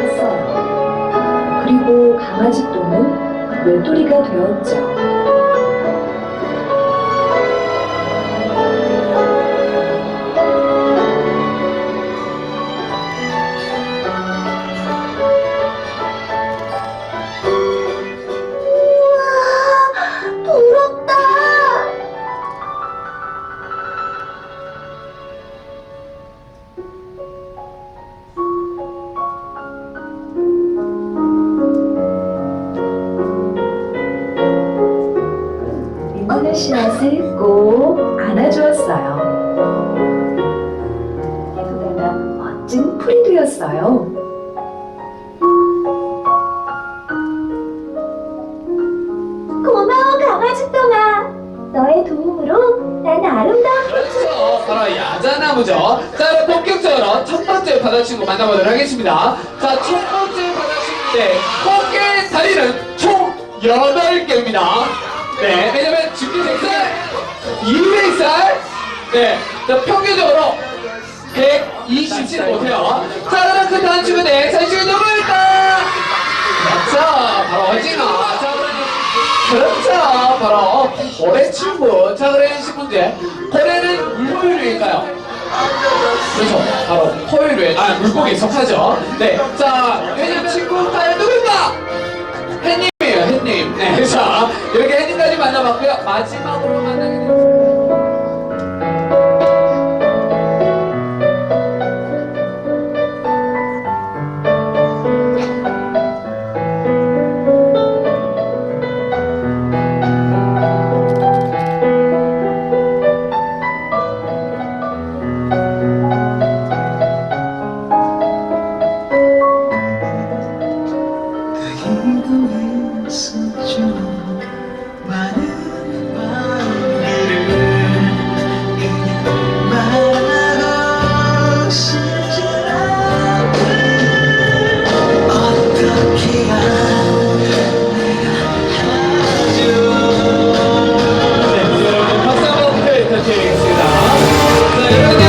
나았어요. 그리고 강아지 또는 외톨이가 되었죠. 리모네 씨앗을 꼭 안아주었어요. 예쁘다가 멋진 풀이 되었어요. 고마워 강아지 똥아. 너의 도움으로 난 아름다운 그렇죠. 바로 야자나무죠. 자, 본격적으로 첫 번째 바다 친구 만나보도록 하겠습니다. 자, 첫 번째 바다 친구인데, 꽃게 다리는 총 8개입니다. 네, 왜냐면 집게 100살, 200살, 네, 자, 평균적으로 120씩 못해요. 자, 그럼 그 다음 친구인데, 자, 이 친구 누구일까? 자, 바로 어징어. 자, 그렇죠. 바로 고래 친구. 자, 그래, 10문제. 고래는 물고기류일까요? 그렇죠. 바로 포유류에, 아, 물고기에 속하죠. 네. 자, 왜냐면 친구 다음 마지막으로 그 만나게 되었습니다. Hallelujah.